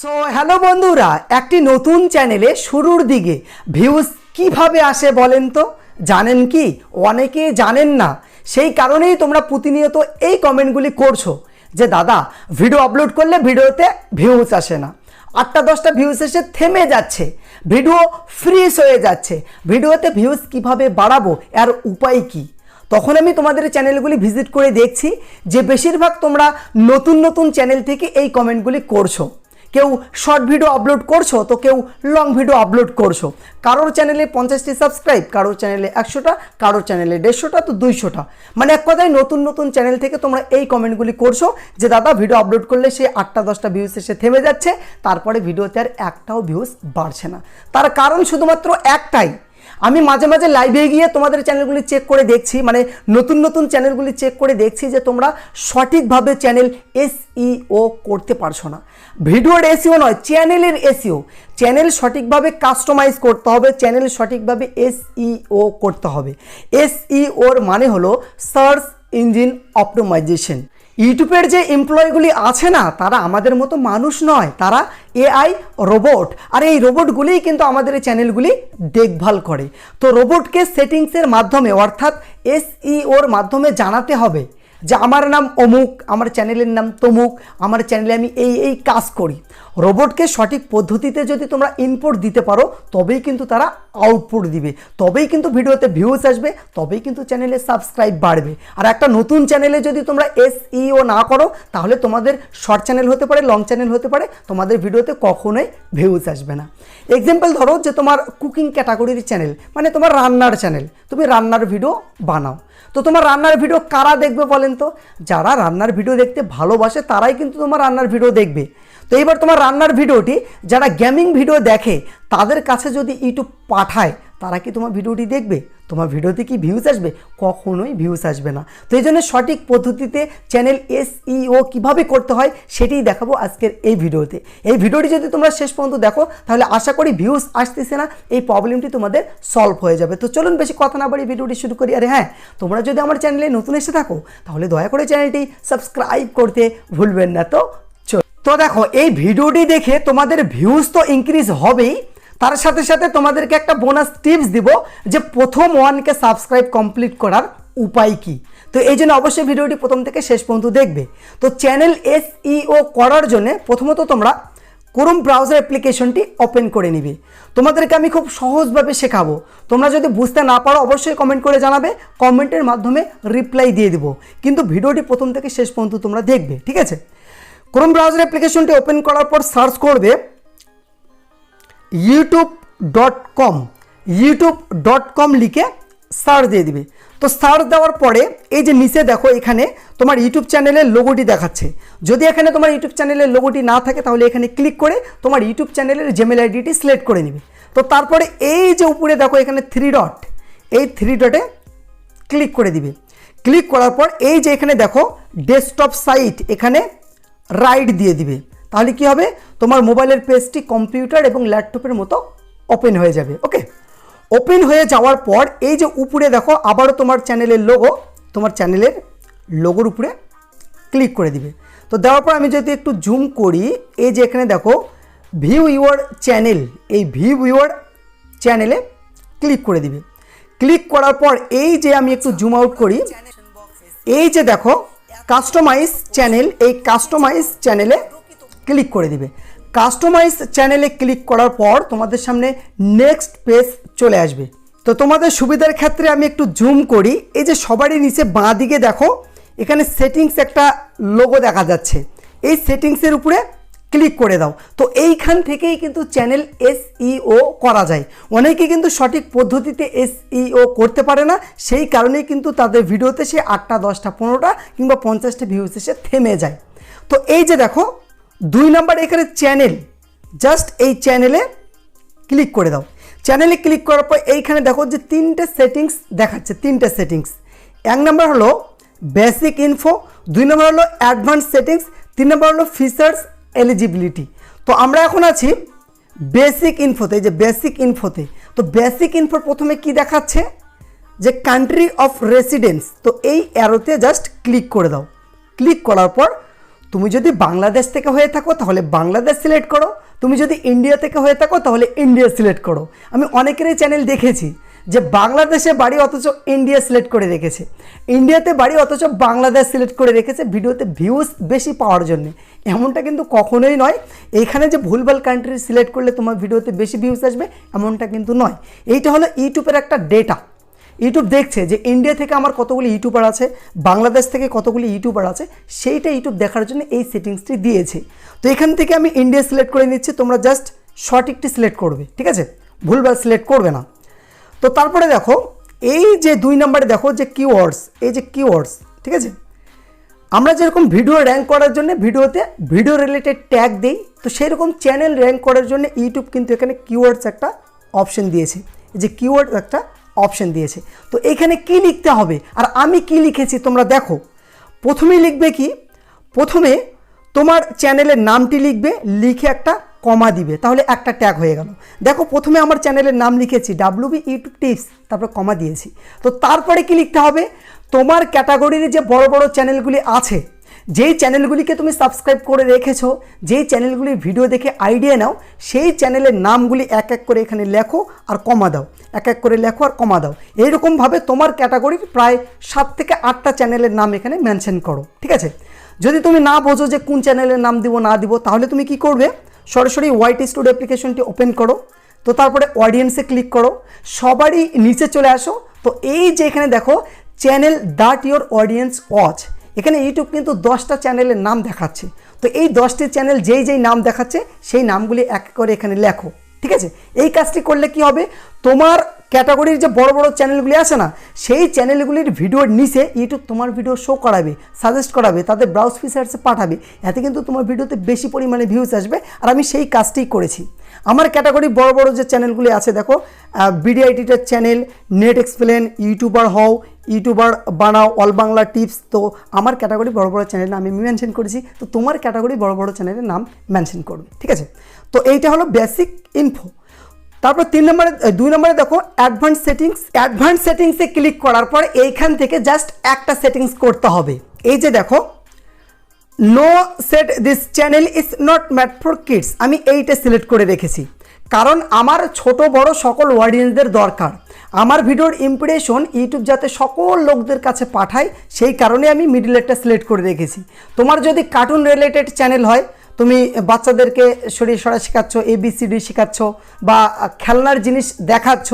So hello বন্ধুরা, একটি নতুন চ্যানেলে শুরুর দিকে। ভিউজ কীভাবে আসে বলেন তো? জানেন কি? অনেকে জানেন না। সেই কারণেই তোমরা প্রতিনিয়ত এই কমেন্টগুলি করছ যে, দাদা ভিডিও আপলোড করলে ভিডিওতে ভিউজ আসে না। আটটা, দশটা ভিউজ এসে থেমে যাচ্ছে। ভিডিও ফ্রিজ হয়ে যাচ্ছে। ভিডিওতে ভিউজ কীভাবে বাড়াবো? এর উপায় কী? তখন আমি তোমাদের চ্যানেলগুলি ভিজিট করে দেখছি যে, বেশিরভাগ তোমরা নতুন নতুন চ্যানেল থেকে এই কমেন্টগুলি করছ। কেউ শর্ট ভিডিও আপলোড করছ, তো কেউ লং ভিডিও আপলোড করছ। কারোর চ্যানেলে পঞ্চাশটি সাবস্ক্রাইব কারোর চ্যানেলে একশোটা, কারোর চ্যানেলে দেড়শোটা, তো দুইশোটা। মানে এক কথায় নতুন নতুন চ্যানেল থেকে তোমরা এই কমেন্টগুলি করছ যে, দাদা ভিডিও আপলোড করলে সে আটটা, দশটা ভিউজ এসে থেমে যাচ্ছে, তারপরে ভিডিওতে আর একটাও ভিউজ বাড়ছে না। তার কারণ শুধুমাত্র একটাই। আমি মাঝে মাঝে লাইভে গিয়ে তোমাদের চ্যানেলগুলি চেক করে দেখছি মানে নতুন নতুন চ্যানেলগুলি চেক করে দেখছি যে, তোমরা সঠিকভাবে চ্যানেল এসইও করতে পারছ না। ভিডিওর এসিও নয়, চ্যানেলের এসিও। চ্যানেল সঠিকভাবে কাস্টমাইজ করতে হবে, চ্যানেল সঠিকভাবে এসইও করতে হবে। এসইওর মানে হলো সার্চ ইঞ্জিন অপটোমাইজেশন ইউটিউবের যে এমপ্লয়গুলি আছে না, তারা আমাদের মতো মানুষ নয়, তারা এআই রোবট। আর এই রোবটগুলিই কিন্তু আমাদের এই চ্যানেলগুলি দেখভাল করে। তো রোবটকে সেটিংসের মাধ্যমে, অর্থাৎ এসইওর মাধ্যমে জানাতে হবে। যে আমার নাম অমুক, আমার চ্যানেলের নাম তমুক, আমার চ্যানেলে আমি এই এই কাজ করি। রোবটকে সঠিক পদ্ধতিতে যদি তোমরা ইনপুট দিতে পারো, তবেই কিন্তু তারা আউটপুট দিবে। তবেই কিন্তু ভিডিওতে ভিউজ আসবে, তবেই কিন্তু চ্যানেলে সাবস্ক্রাইব বাড়বে। আর একটা নতুন চ্যানেলে যদি তোমরা এসইও না করো, তাহলে তোমাদের শর্ট চ্যানেল হতে পারে লং চ্যানেল হতে পারে, তোমাদের ভিডিওতে কখনোই ভিউজ আসবে না। এক্সাম্পল ধরো যে তোমার কুকিং ক্যাটাগরির চ্যানেল মানে তোমার রান্নার চ্যানেল তুমি রান্নার ভিডিও বানাও। তো তোমার রান্নার ভিডিও কারা দেখবে বলেন তো? যারা রান্নার ভিডিও দেখতে ভালোবাসে, তারাই কিন্তু তোমার রান্নার ভিডিও দেখবে। তো এইবার তোমার রান্নার ভিডিওটি, যারা গেমিং ভিডিও দেখে, তাদের কাছে যদি ইউটিউব পাঠায়, তারা কি তোমার ভিডিওটি দেখবে? তোমার ভিডিওতে কি ভিউজ আসবে? কখনোই ভিউজ আসবে না। তো এই জন্য সঠিক পদ্ধতিতে চ্যানেল এসইও কীভাবে করতে হয়, সেটাই দেখাবো আজকের এই ভিডিওতে। এই ভিডিওটি যদি তোমরা শেষ পর্যন্ত দেখো, তাহলে আশা করি ভিউজ আসতেছে না, এই প্রবলেমটি তোমাদের সলভ হয়ে যাবে। তো চলুন বেশি কথা না বাড়ি ভিডিওটি শুরু করি। আরে হ্যাঁ তোমরা যদি আমার চ্যানেলে নতুন এসে থাকো, তাহলে দয়া করে চ্যানেলটি সাবস্ক্রাইব করতে ভুলবেন না। তো তো দেখো, এই ভিডিওটি দেখে তোমাদের ভিউজ তো ইনক্রিজ হবেই। তার সাথে সাথে তোমাদেরকে একটা বোনাস টিপস দিব যে প্রথম ওয়ানকে সাবস্ক্রাইব কমপ্লিট করার উপায় কি। তো এই জন্য অবশ্যই ভিডিওটি প্রথম থেকে শেষ পর্যন্ত দেখবে। তো চ্যানেল এসইও করার জন্য প্রথমত তোমরা ক্রোম ব্রাউজার অ্যাপ্লিকেশনটি ওপেন করে নিবে। তোমাদেরকে আমি খুব সহজভাবে শেখাবো। তোমরা যদি বুঝতে না পারো, অবশ্যই কমেন্ট করে জানাবে কমেন্টের মাধ্যমে রিপ্লাই দিয়ে দেবো। কিন্তু ভিডিওটি প্রথম থেকে শেষ পর্যন্ত তোমরা দেখবে, ঠিক আছে? ক্রোম ব্রাউজার অ্যাপ্লিকেশনটি ওপেন করার পর সার্চ করবে YouTube dot com YouTube dot com লিখে সার্চ দিয়ে দিবে। তো সার্চ দেওয়ার পরে এই যে নিচে দেখো এখানে তোমার ইউটিউব চ্যানেলের লোগোটি দেখাচ্ছে। যদি এখানে তোমার ইউটিউব চ্যানেলের লোগোটি না থাকে তাহলে এখানে ক্লিক করে তোমার ইউটিউব চ্যানেলের জিমেল আইডিটি সিলেক্ট করে নিবে। তো তারপরে এই যে উপরে দেখো এখানে থ্রি ডট এই থ্রি ডটে ক্লিক করে দিবে। ক্লিক করার পর এই যে এখানে দেখো ডেস্কটপ সাইট এখানে রাইট দিয়ে দিবে। তাহলে কি হবে? তোমার মোবাইলের পেজটি কম্পিউটার এবং ল্যাপটপের মতো ওপেন হয়ে যাবে ওকে ওপেন হয়ে যাওয়ার পর এই যে উপরে দেখো, আবারও তোমার চ্যানেলের লোগো তোমার চ্যানেলের লোগোর উপরে ক্লিক করে দিবে। তো দেওয়ার পর আমি যদি একটু জুম করি, এই যে এখানে দেখো ভিউ ইউর চ্যানেল এই ভিউ ইউর চ্যানেলে ক্লিক করে দিবে। ক্লিক করার পর এই যে আমি একটু জুম আউট করি, এই যে দেখো কাস্টমাইজ চ্যানেল এই কাস্টমাইজ চ্যানেলে ক্লিক করে দিবে। কাস্টমাইজ চ্যানেলে ক্লিক করার পর তোমাদের সামনে নেক্সট পেজ চলে আসবে। তো তোমাদের সুবিধার ক্ষেত্রে আমি একটু জুম করি। এই যে সবারই নিচে বাঁ দিকে দেখো, এখানে সেটিংস একটা লোগো দেখা যাচ্ছে। এই সেটিংসের উপরে ক্লিক করে দাও। তো এইখান থেকেই কিন্তু চ্যানেল এসইও করা যায়। অনেকে কিন্তু সঠিক পদ্ধতিতে এসইও করতে পারে না, সেই কারণেই কিন্তু তাদের ভিডিওতে সে আটটা, দশটা, পনেরোটা কিংবা পঞ্চাশটা ভিউজ এসে থেমে যায়। তো এই যে দেখো, দুই নাম্বার এখানে চ্যানেল। জাস্ট এই চ্যানেলে ক্লিক করে দাও। চ্যানেলে ক্লিক করার পর এইখানে দেখো যে তিনটে সেটিংস দেখাচ্ছে, তিনটে সেটিংস। এক নম্বর হলো বেসিক ইনফো দুই নম্বর হলো অ্যাডভান্স সেটিংস তিন নম্বর হলো ফিচার্স এলিজিবিলিটি তো আমরা এখন আছি বেসিক ইনফোতে যে বেসিক ইনফোতে তো বেসিক ইনফোর প্রথমে কি দেখাচ্ছে? যে কান্ট্রি অফ রেসিডেন্স তো এই অ্যারোতে জাস্ট ক্লিক করে দাও। ক্লিক করার পর তুমি যদি বাংলাদেশ থেকে হয়ে থাকো, তাহলে বাংলাদেশ সিলেক্ট করো। তুমি যদি ইন্ডিয়া থেকে হয়ে থাকো, তাহলে ইন্ডিয়া সিলেক্ট করো। আমি অনেকেরই চ্যানেল দেখেছি। যে বাংলাদেশে বাড়ি অথচ ইন্ডিয়া সিলেক্ট করে রেখেছে। ইন্ডিয়াতে বাড়ি অথচ বাংলাদেশ সিলেক্ট করে রেখেছে ভিডিওতে ভিউজ বেশি পাওয়ার জন্য। এমনটা কিন্তু কখনোই নয়। এইখানে যে ভুলভাল কান্ট্রি সিলেক্ট করলে তোমার ভিডিওতে বেশি ভিউজ আসবে, এমনটা কিন্তু নয়। এইটা হলো ইউটিউবের একটা ডেটা ইউটিউব দেখছে যে ইন্ডিয়া থেকে আমার কতগুলি ইউটিউবার আছে বাংলাদেশ থেকে কতগুলি ইউটিউবার আছে, সেইটা ইউটিউব দেখার জন্য এই সেটিংসটি দিয়েছে। তো এখান থেকে আমি ইন্ডিয়া সিলেক্ট করে নিচ্ছি, তোমরা জাস্ট সঠিকটি সিলেক্ট করবে, ঠিক আছে? ভুলভাল সিলেক্ট করবে না। তো তারপরে দেখো, এই যে দুই নম্বরে দেখো যে কিওয়ার্ডস এই যে কিওয়ার্ডস ঠিক আছে? আমরা যেরকম ভিডিও র্যাঙ্ক করার জন্য ভিডিওতে ভিডিও রিলেটেড ট্যাগ দিই, তো সেই রকম চ্যানেল র্যাঙ্ক করার জন্য ইউটিউব কিন্তু এখানে কিওয়ার্ডস একটা অপশন দিয়েছে। এই যে কিওয়ার্ড একটা অপশন দিয়েছে। তো এখানে কি লিখতে হবে? আর আমি কি লিখেছি তোমরা দেখো। প্রথমেই লিখবে কি? প্রথমে তোমার চ্যানেলের নামটি লিখবে, লিখে একটা কমা দিবে, তাহলে একটা ট্যাগ হয়ে গেল। দেখো প্রথমে আমার চ্যানেলের নাম লিখেছি ডাব্লিউবি ইউটিউব টিপস তারপর কমা দিয়েছি। তো তারপরে কি লিখতে হবে? তোমার ক্যাটাগরির যে বড় বড় চ্যানেলগুলি আছে, যেই চ্যানেলগুলিকে তুমি সাবস্ক্রাইব করে রেখেছো, যেই চ্যানেলগুলির ভিডিও দেখে আইডিয়া নাও, সেই চ্যানেলের নামগুলি এক এক করে এখানে লেখো আর কমা দাও। এক এক করে লেখো আর কমা দাও। এইরকমভাবে তোমার ক্যাটাগরির প্রায় সাত থেকে আটটা চ্যানেলের নাম এখানে মেনশন করো, ঠিক আছে? যদি তুমি না বোঝো যে কোন চ্যানেলের নাম দিব, না দিব, তাহলে তুমি কি করবে? সরাসরি হোয়াইট স্টুড অ্যাপ্লিকেশনটি ওপেন করো। তো তারপরে অডিয়েন্সে ক্লিক করো। সবারই নিচে চলে আসো। তো এই যে এখানে দেখো channel that your audience watch এখানে ইউটিউব কিন্তু দশটা চ্যানেলের নাম দেখাচ্ছে। তো এই দশটি চ্যানেল যেই যেই নাম দেখাচ্ছে, সেই নামগুলি এক করে এখানে লেখো। ঠিক আছে? এই কাজটি করলে কি হবে? তোমার ক্যাটাগরির যে বড় বড় চ্যানেলগুলি আছে না, সেই চ্যানেলগুলির ভিডিওর নিচে ইউটিউব তোমার ভিডিও শো করাবে সাজেস্ট করাবে, তাদের ব্রাউজ ফিচার্সে পাঠাবে, এতে কিন্তু তোমার ভিডিওতে বেশি পরিমাণে ভিউজ আসবে, আর আমি সেই কাজটিই করেছি। আমার ক্যাটাগরি বড় বড় যে চ্যানেলগুলি আছে, দেখো editor channel net explain YouTuber হও ইউটিউবার বানাও অল বাংলা টিপস তো আমার ক্যাটাগরি বড় বড় চ্যানেল আমি মেনশন করেছি, তো তোমার ক্যাটাগরি বড় বড় চ্যানেলের নাম মেনশন করবে, ঠিক আছে? তো এইটা হলো বেসিক ইনফো তারপর তিন নম্বরে দুই নম্বরে দেখো অ্যাডভান্স সেটিংস অ্যাডভান্স সেটিংসে ক্লিক করার পর এইখান থেকে জাস্ট একটা সেটিংস করতে হবে। এই যে দেখো no set this channel is not made for kids আমি এইটা সিলেক্ট করে রেখেছি। কারণ আমার ছোট, বড় সকল অডিয়েন্সদের দরকার। আমার ভিডিওর ইমপ্রেশন ইউটিউব যাতে সকল লোকদের কাছে পাঠায়, সেই কারণে আমি মিডিলেটটা সিলেক্ট করে রেখেছি। তোমার যদি কার্টুন রিলেটেড চ্যানেল হয় তুমি বাচ্চাদেরকে শরীর সরা শেখাচ্ছ এবিসিডি শেখাচ্ছ বা খেলনার জিনিস দেখাচ্ছ,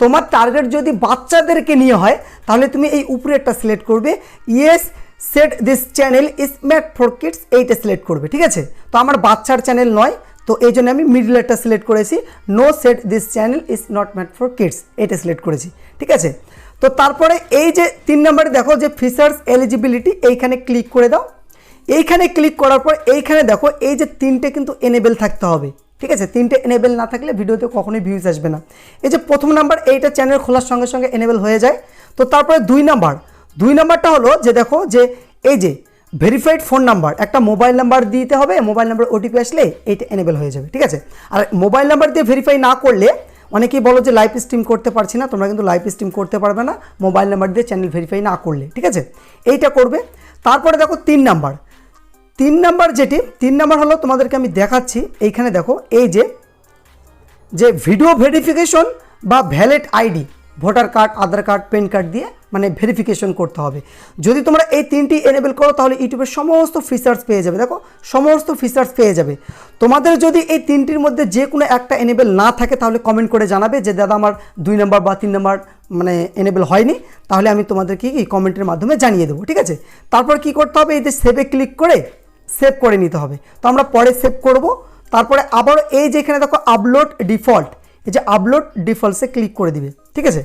তোমার টার্গেট যদি বাচ্চাদেরকে নিয়ে হয়, তাহলে তুমি এই উপরে একটা সিলেক্ট করবে। Yes set this channel is made for kids এইটা সিলেক্ট করবে, ঠিক আছে? তো আমার বাচ্চার চ্যানেল নয়, তো এই জন্য আমি মিডলেরটা সিলেক্ট করেছি। No set this channel is not made for kids এটা সিলেক্ট করেছি, ঠিক আছে? তো তারপরে এই যে তিন নম্বরে দেখো যে ফিচার্স এলিজিবিলিটি এইখানে ক্লিক করে দাও। এইখানে ক্লিক করার পর এইখানে দেখো এই যে তিনটে কিন্তু এনেবেল থাকতে হবে। ঠিক আছে? তিনটে এনেবেল না থাকলে ভিডিওতে কখনোই ভিউজ আসবে না। এই যে প্রথম নাম্বার এইটা চ্যানেল খোলার সঙ্গে সঙ্গে এনেবেল হয়ে যায়। তো তারপরে দুই নাম্বার দুই নাম্বারটা হলো যে দেখো যে এই যে ভেরিফাইড ফোন নাম্বার একটা মোবাইল নাম্বার দিতে হবে মোবাইল নাম্বার ওটিপি আসলে এইটা এনেবেল হয়ে যাবে। ঠিক আছে? আর মোবাইল নাম্বার দিয়ে ভেরিফাই না করলে অনেকেই বলো যে লাইভ স্ট্রিম করতে পারছি না, তোমরা কিন্তু লাইভ স্ট্রিম করতে পারবে না। মোবাইল নাম্বার দিয়ে চ্যানেল ভেরিফাই না করলে। ঠিক আছে? এইটা করবে। তারপরে দেখো তিন নাম্বার তিন নাম্বার যেটি তিন নাম্বার হলো তোমাদেরকে আমি দেখাচ্ছি, এইখানে দেখো, এই যে যে ভিডিও ভেরিফিকেশন বা valid ID voter card Aadhaar card PAN card দিয়ে মানে ভেরিফিকেশন করতে হবে। যদি তোমরা এই তিনটি এনেবেল করো, তাহলে ইউটিউবের সমস্ত ফিচার্স পেয়ে যাবে। দেখো, সমস্ত ফিচার্স পেয়ে যাবে। তোমাদের যদি এই তিনটির মধ্যে যে কোনো একটা এনেবেল না থাকে, তাহলে কমেন্ট করে জানাবে যে, দাদা, আমার দুই নম্বর বা তিন নম্বর মানে এনেবেল হয়নি। তাহলে আমি তোমাদেরকে কি কমেন্টের মাধ্যমে জানিয়ে দেবো, ঠিক আছে? তারপর কি করতে হবে? এই যে সেভে ক্লিক করে সেভ করে নিতে হবে। তো আমরা পরে সেভ করব। তারপরে আবার এই যে এখানে দেখো আপলোড ডিফল্ট এই যে আপলোড ডিফল্টসে ক্লিক করে দিবে। ঠিক আছে?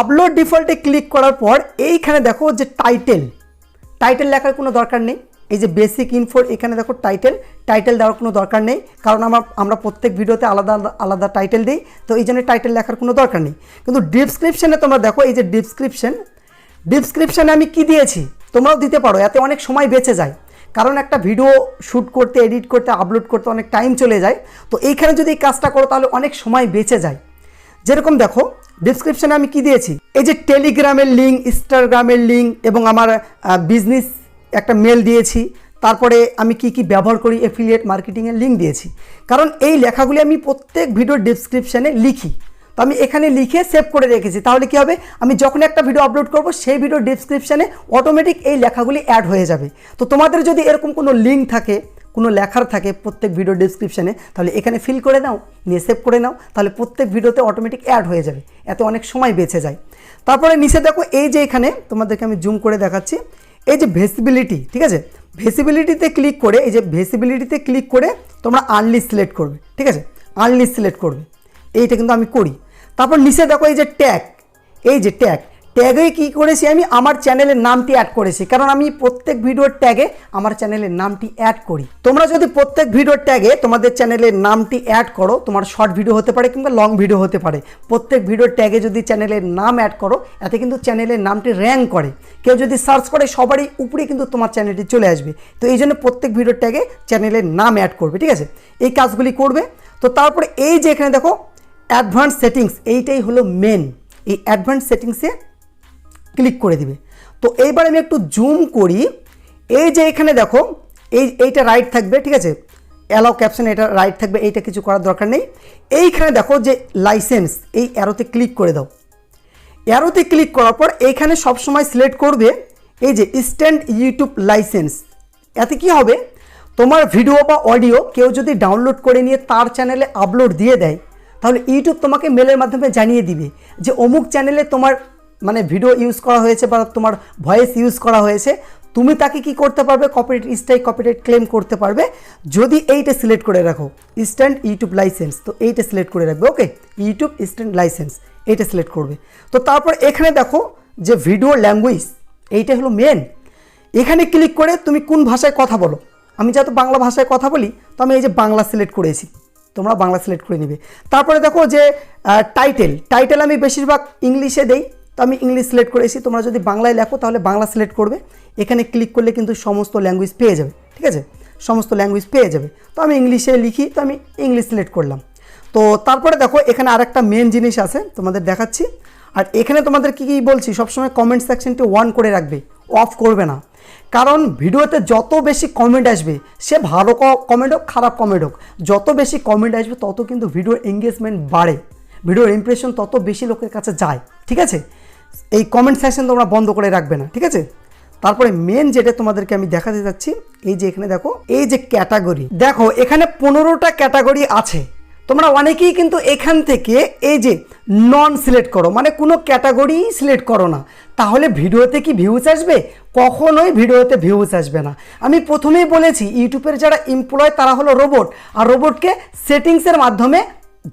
আপলোড ডিফল্টে ক্লিক করার পর এইখানে দেখো যে টাইটেল টাইটেল লেখার কোনো দরকার নেই। এই যে বেসিক ইনফোর এখানে দেখো টাইটেল টাইটেল দেওয়ার কোনো দরকার নেই। কারণ আমার, আমরা প্রত্যেক ভিডিওতে আলাদা আলাদা আলাদা টাইটেল দিই। তো এই জন্য টাইটেল লেখার কোনো দরকার নেই। কিন্তু ডিসক্রিপশানে তোমরা দেখো, এই যে ডিসক্রিপশন ডিসক্রিপশানে আমি কি দিয়েছি? তোমরাও দিতে পারো, এতে অনেক সময় বেঁচে যায়। কারণ একটা ভিডিও শ্যুট করতে এডিট করতে আপলোড করতে অনেক টাইম চলে যায়। তো এইখানে যদি এই কাজটা করো, তাহলে অনেক সময় বেঁচে যায়। যেরকম দেখো ডিসক্রিপশানে আমি কি দিয়েছি? এই যে টেলিগ্রামের লিঙ্ক ইনস্টাগ্রামের লিঙ্ক এবং আমার বিজনেস একটা মেল দিয়েছি। তারপরে আমি কি কি ব্যবহার করি এফিলিয়েট মার্কেটিংয়ের লিঙ্ক দিয়েছি। কারণ এই লেখাগুলি আমি প্রত্যেক ভিডিও ডিসক্রিপশানে লিখি। তো আমি এখানে লিখে সেভ করে রেখেছি। তাহলে কি হবে? আমি যখন একটা ভিডিও আপলোড করব, সেই ভিডিও ডিসক্রিপশানে অটোমেটিক এই লেখাগুলি অ্যাড হয়ে যাবে। তো তোমাদের যদি এরকম কোনো লিঙ্ক থাকে, কোনো লেখার থাকে প্রত্যেক ভিডিও ডিসক্রিপশানে তাহলে এখানে ফিল করে নাও, নিয়ে সেভ করে নাও, তাহলে প্রত্যেক ভিডিওতে অটোমেটিক অ্যাড হয়ে যাবে। এতে অনেক সময় বেঁচে যায়। তারপরে নিচে দেখো, এই যে এখানে তোমাদেরকে আমি জুম করে দেখাচ্ছি, এই যে ভেসিবিলিটি ঠিক আছে? ভেসিবিলিটিতে ক্লিক করে, এই যে ভেসিবিলিটিতে ক্লিক করে তোমরা আর্লি সিলেক্ট করবে, ঠিক আছে? আর্লি সিলেক্ট করবে। এইটা কিন্তু আমি করি। তারপর নিচে দেখো এই যে ট্যাগ এই যে ট্যাগ ট্যাগে কী করেছি আমি? আমার চ্যানেলের নামটি অ্যাড করেছি। কারণ আমি প্রত্যেক ভিডিওর ট্যাগে আমার চ্যানেলের নামটি অ্যাড করি। তোমরা যদি প্রত্যেক ভিডিওর ট্যাগে তোমাদের চ্যানেলের নামটি অ্যাড করো, তোমার শর্ট ভিডিও হতে পারে কিংবা লং ভিডিও হতে পারে। প্রত্যেক ভিডিওর ট্যাগে যদি চ্যানেলের নাম অ্যাড করো, এতে কিন্তু চ্যানেলের নামটি র্যাঙ্ক করে। কেউ যদি সার্চ করে, সবারই উপরে কিন্তু তোমার চ্যানেলটি চলে আসবে। তো এই জন্য প্রত্যেক ভিডিওর ট্যাগে চ্যানেলের নাম অ্যাড করবে, ঠিক আছে? এই কাজগুলি করবে। তো তারপরে এই যে এখানে দেখো অ্যাডভান্স সেটিংস এইটাই হলো মেন এই অ্যাডভান্স সেটিংসে ক্লিক করে দিবে। তো এইবার আমি একটু জুম করি। এই যে এখানে দেখো, এই, এইটা রাইট থাকবে, ঠিক আছে? অ্যালাও ক্যাপশন এটা রাইট থাকবে, এইটা কিছু করার দরকার নেই। এইখানে দেখো যে লাইসেন্স এই অ্যারোতে ক্লিক করে দাও। অ্যারোতে ক্লিক করার পর এইখানে সবসময় সিলেক্ট করবে, এই যে স্ট্যান্ড ইউটিউব লাইসেন্স এতে কি হবে? তোমার ভিডিও বা অডিও কেউ যদি ডাউনলোড করে নিয়ে তার চ্যানেলে আপলোড দিয়ে দেয় তাহলে ইউটিউব তোমাকে মেলের মাধ্যমে জানিয়ে দিবে যে অমুক চ্যানেলে তোমার মানে ভিডিও ইউজ করা হয়েছে বা তোমার ভয়েস ইউজ করা হয়েছে, তুমি তাকে কি করতে পারবে? কপিরাইট স্ট্রাইক কপিরাইট ক্লেম করতে পারবে। যদি এইটা সিলেক্ট করে রাখো স্ট্যান্ড ইউটিউব লাইসেন্স তো এইটা সিলেক্ট করে রাখবে ওকে ইউটিউব স্ট্যান্ড লাইসেন্স এইটা সিলেক্ট করবে। তো তারপর এখানে দেখো যে ভিডিও ল্যাঙ্গুয়েজ এইটা হলো মেন এখানে ক্লিক করে তুমি কোন ভাষায় কথা বলো? আমি যেহেতু বাংলা ভাষায় কথা বলি, তো আমি এই যে বাংলা সিলেক্ট করেছি। তোমরা বাংলা সিলেক্ট করে নিবে। তারপরে দেখো যে টাইটেল টাইটেল আমি বেশিরভাগ ইংলিশে দেই, তো আমি ইংলিশ সিলেক্ট করেছি তোমরা যদি বাংলায় লেখো, তাহলে বাংলা সিলেক্ট করবে। এখানে ক্লিক করলে কিন্তু সমস্ত ল্যাঙ্গুয়েজ পেয়ে যাবে, ঠিক আছে? সমস্ত ল্যাঙ্গুয়েজ পেয়ে যাবে। তো আমি ইংলিশে লিখি, তো আমি ইংলিশ সিলেক্ট করলাম। তো তারপরে দেখো, এখানে আরেকটা মেন জিনিস আছে, তোমাদের দেখাচ্ছি। আর এখানে তোমাদের কী কী বলছি, সবসময় কমেন্ট সেকশনটি ওয়ান করে রাখবে। অফ করবে না। কারণ ভিডিওতে যত বেশি কমেন্ট আসবে, সে ভালো কমেন্ট হোক, খারাপ কমেন্ট হোক, যত বেশি কমেন্ট আসবে, তত কিন্তু ভিডিওর এঙ্গেজমেন্ট বাড়ে। ভিডিওর ইমপ্রেশন তত বেশি লোকের কাছে যায়, ঠিক আছে? এই কমেন্ট সেকশন তোমরা বন্ধ করে রাখবে না, ঠিক আছে? তারপরে মেন যেটা তোমাদেরকে আমি দেখাতে যাচ্ছি, এই যে এখানে দেখো, এই যে ক্যাটাগরি দেখো এখানে পনেরোটা ক্যাটাগরি আছে। তোমরা অনেকেই কিন্তু এখান থেকে এই যে নন সিলেক্ট করো মানে কোনো ক্যাটাগরি সিলেক্ট করো না। তাহলে ভিডিওতে কি ভিউজ আসবে? কখনোই ভিডিওতে ভিউজ আসবে না। আমি প্রথমেই বলেছি, ইউটিউবের যারা এমপ্লয় তারা হলো রোবট আর রোবটকে সেটিংসের মাধ্যমে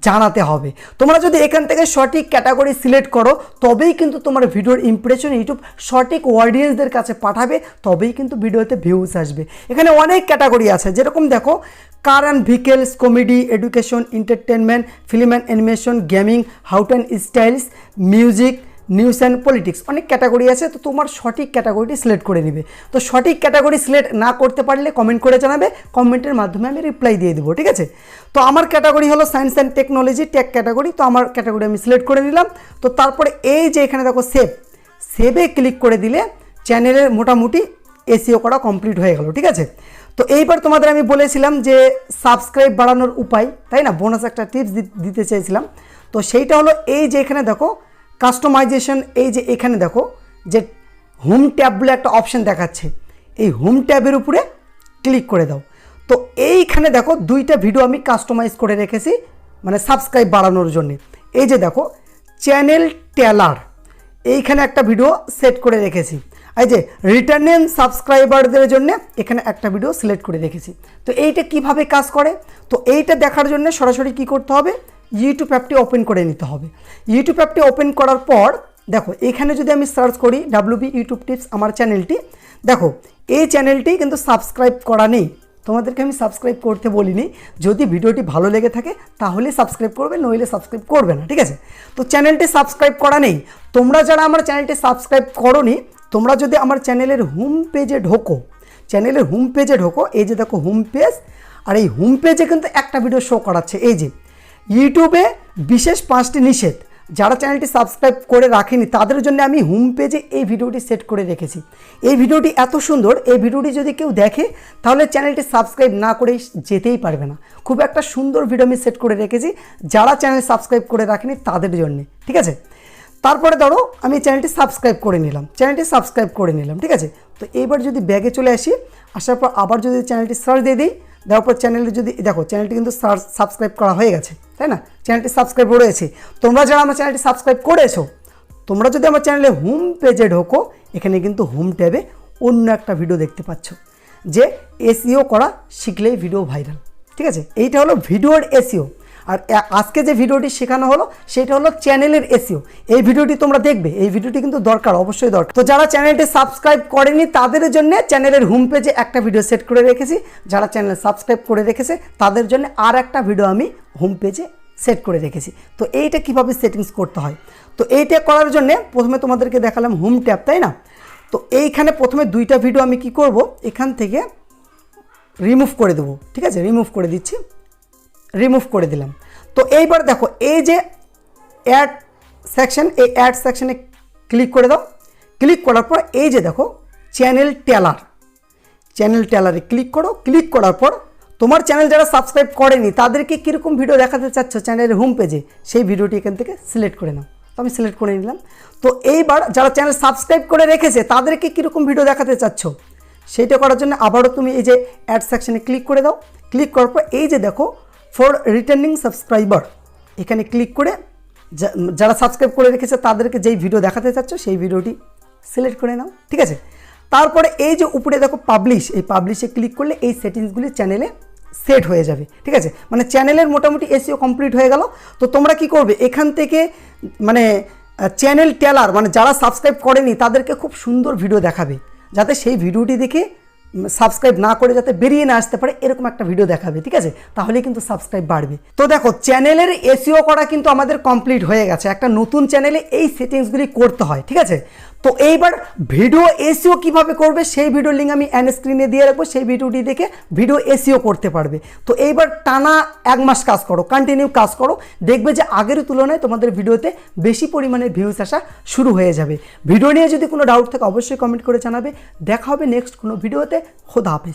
জানাতে হবে। তোমরা যদি এখান থেকে সঠিক ক্যাটাগরি সিলেক্ট করো, তবেই কিন্তু তোমার ভিডিওর ইমপ্রেশন ইউটিউব সঠিক অডিয়েন্সদের কাছে পাঠাবে, তবেই কিন্তু ভিডিওতে ভিউজ আসবে। এখানে অনেক ক্যাটাগরি আছে। যেরকম দেখো car and vehicles comedy education entertainment film and animation gaming how to and styles music news and politics অনেক ক্যাটাগরি আছে, তো তোমার সঠিক ক্যাটাগরিটি সিলেক্ট করে নেবে। তো সঠিক ক্যাটাগরি সিলেক্ট না করতে পারলে কমেন্ট করে জানাবে কমেন্টের মাধ্যমে আমি রিপ্লাই দিয়ে দেবো, ঠিক আছে? তো আমার ক্যাটাগরি হলো science and technology tech category তো আমার ক্যাটাগরি আমি সিলেক্ট করে নিলাম। তো তারপরে এই যে এখানে দেখো সেভ সেভে ক্লিক করে দিলে চ্যানেলের মোটামুটি এসিও করা কমপ্লিট হয়ে গেল, ঠিক আছে? তো এইবার তোমাদের আমি বলেছিলাম যে সাবস্ক্রাইব বাড়ানোর উপায়, তাই না? বোনাস একটা টিপস দিতে চেয়েছিলাম তো সেইটা হলো এই যে এখানে দেখো কাস্টমাইজেশন এই যে এখানে দেখো যে হোম ট্যাব বলে একটা অপশান দেখাচ্ছে। এই হোম ট্যাবের উপরে ক্লিক করে দাও। তো এইখানে দেখো দুইটা ভিডিও আমি কাস্টমাইজ করে রেখেছি মানে সাবস্ক্রাইব বাড়ানোর জন্য। এই যে দেখো চ্যানেল টেলার এইখানে একটা ভিডিও সেট করে রেখেছি। এই যে রিটার্নিং সাবস্ক্রাইবারদের জন্য এখানে একটা ভিডিও সিলেক্ট করে রেখেছি। তো এইটা কীভাবে কাজ করে? তো এইটা দেখার জন্য সরাসরি কি করতে হবে? ইউটিউব অ্যাপটি ওপেন করে নিতে হবে। ইউটিউব অ্যাপটি ওপেন করার পর, দেখো, এখানে যদি আমি সার্চ করি ডাব্লিউবি ইউটিউব টিপস আমার চ্যানেলটি দেখো, এই চ্যানেলটি কিন্তু সাবস্ক্রাইব করা নেই। তোমাদেরকে আমি সাবস্ক্রাইব করতে বলিনি। যদি ভিডিওটি ভালো লেগে থাকে, তাহলে সাবস্ক্রাইব করবে, নইলে সাবস্ক্রাইব করবে না, ঠিক আছে? তো চ্যানেলটি সাবস্ক্রাইব করা নেই। তোমরা যারা আমার চ্যানেলটি সাবস্ক্রাইব করনি, তোমরা যদি আমার চ্যানেলের হোম পেজে ঢোকো চ্যানেলের হোম পেজে ঢোকো, এই যে দেখো হোম পেজ আর এই হোম পেজে কিন্তু একটা ভিডিও শো করাচ্ছে, এই যে ইউটিউবে বিশেষ পাঁচটি নিষেধ। যারা চ্যানেলটি সাবস্ক্রাইব করে রাখেনি, তাদের জন্য আমি হোম পেজে এই ভিডিওটি সেট করে রেখেছি। এই ভিডিওটি এত সুন্দর, এই ভিডিওটি যদি কেউ দেখে, তাহলে চ্যানেলটি সাবস্ক্রাইব না করে যেতেই পারবে না। খুব একটা সুন্দর ভিডিও আমি সেট করে রেখেছি, যারা চ্যানেল সাবস্ক্রাইব করে রাখেনি, তাদের জন্য, ঠিক আছে? তারপরে ধরো, আমি চ্যানেলটি সাবস্ক্রাইব করে নিলাম, চ্যানেলটি সাবস্ক্রাইব করে নিলাম, ঠিক আছে? তো এইবার যদি ব্যাগে চলে আসি, আসার পর আবার যদি চ্যানেলটি সার্চ দিয়ে দিই, দেওয়ার পর চ্যানেলটি যদি, দেখো, চ্যানেলটি কিন্তু সার্চ সাবস্ক্রাইব করা হয়ে গেছে। তাই না? চ্যানেলটি সাবস্ক্রাইব রয়েছে তোমরা যারা আমার চ্যানেলটি সাবস্ক্রাইব করেছ, তোমরা যদি আমার চ্যানেলে হোম পেজে ঢোকো, এখানে কিন্তু হোম ট্যাবে অন্য একটা ভিডিও দেখতে পাচ্ছ, যে এসিও করা শিখলেই ভিডিও ভাইরাল ঠিক আছে? এইটা হলো ভিডিওর এসইও আর আজকে যে ভিডিওটি শেখানো হলো, সেটা হলো চ্যানেলের এসিও এই ভিডিওটি তোমরা দেখবে, এই ভিডিওটি কিন্তু দরকার, অবশ্যই দরকার। তো যারা চ্যানেলটি সাবস্ক্রাইব করেনি, তাদের জন্য চ্যানেলের হোম পেজে একটা ভিডিও সেট করে রেখেছি। যারা চ্যানেল সাবস্ক্রাইব করে রেখেছে, তাদের জন্য আর একটা ভিডিও আমি হোম পেজে সেট করে রেখেছি। তো এইটা কীভাবে সেটিংস করতে হয়? তো এইটা করার জন্য প্রথমে তোমাদেরকে দেখালাম হোম ট্যাব, তাই না? তো এইখানে প্রথমে দুইটা ভিডিও আমি কি করব? এখান থেকে রিমুভ করে দেবো, ঠিক আছে? রিমুভ করে দিচ্ছি। রিমুভ করে দিলাম। তো এইবার দেখো, এই যে অ্যাড সেকশন এই অ্যাড সেকশনে ক্লিক করে দাও। ক্লিক করার পর এই যে দেখো চ্যানেল টেলার চ্যানেল টেলারে ক্লিক করো। ক্লিক করার পর তোমার চ্যানেল যারা সাবস্ক্রাইব করেনি, তাদেরকে কীরকম ভিডিও দেখাতে চাচ্ছ চ্যানেলের হোম পেজে সেই ভিডিওটি এখান থেকে সিলেক্ট করে নাও। তো আমি সিলেক্ট করে নিলাম। তো এইবার যারা চ্যানেল সাবস্ক্রাইব করে রেখেছে, তাদেরকে কীরকম ভিডিও দেখাতে চাচ্ছ? সেইটা করার জন্য আবারও তুমি এই যে অ্যাড সেকশনে ক্লিক করে দাও। ক্লিক করার পর এই যে দেখো ফর রিটার্নিং সাবস্ক্রাইবার এখানে ক্লিক করে যারা সাবস্ক্রাইব করে রেখেছে, তাদেরকে যেই ভিডিও দেখাতে চাচ্ছ, সেই ভিডিওটি সিলেক্ট করে নাও, ঠিক আছে? তারপরে এই যে উপরে দেখো পাবলিশ এই পাবলিশে ক্লিক করলে এই সেটিংসগুলি চ্যানেলে সেট হয়ে যাবে, ঠিক আছে? মানে চ্যানেলের মোটামুটি এসিও কমপ্লিট হয়ে গেল। তো তোমরা কি করবে? এখান থেকে মানে চ্যানেল টেলার মানে যারা সাবস্ক্রাইব করেনি, তাদেরকে খুব সুন্দর ভিডিও দেখাবে, যাতে সেই ভিডিওটি দেখে সাবস্ক্রাইব না করে যাতে বেরিয়ে না আসতে পারে, এরকম একটা ভিডিও দেখাবে, ঠিক আছে? তাহলে কিন্তু সাবস্ক্রাইব বাড়বে। তো দেখো চ্যানেলের এসিও করা কিন্তু আমাদের কমপ্লিট হয়ে গেছে। একটা নতুন চ্যানেলে এই সেটিংসগুলি করতে হয়, ঠিক আছে? তো এইবার ভিডিও এসিও কীভাবে করবে, সেই ভিডিও লিঙ্ক আমি অ্যান স্ক্রিনে দিয়ে রাখব, সেই ভিডিওটি দেখে ভিডিও এসিও করতে পারবে। তো এইবার টানা এক মাস কাজ করো কন্টিনিউ কাজ করো, দেখবে যে আগের তুলনায় তোমাদের ভিডিওতে বেশি পরিমাণে ভিউজ আসা শুরু হয়ে যাবে। ভিডিও নিয়ে যদি কোনো ডাউট থাকে, অবশ্যই কমেন্ট করে জানাবে। দেখা হবে নেক্সট কোনো ভিডিওতে। খোদা হাফেজ।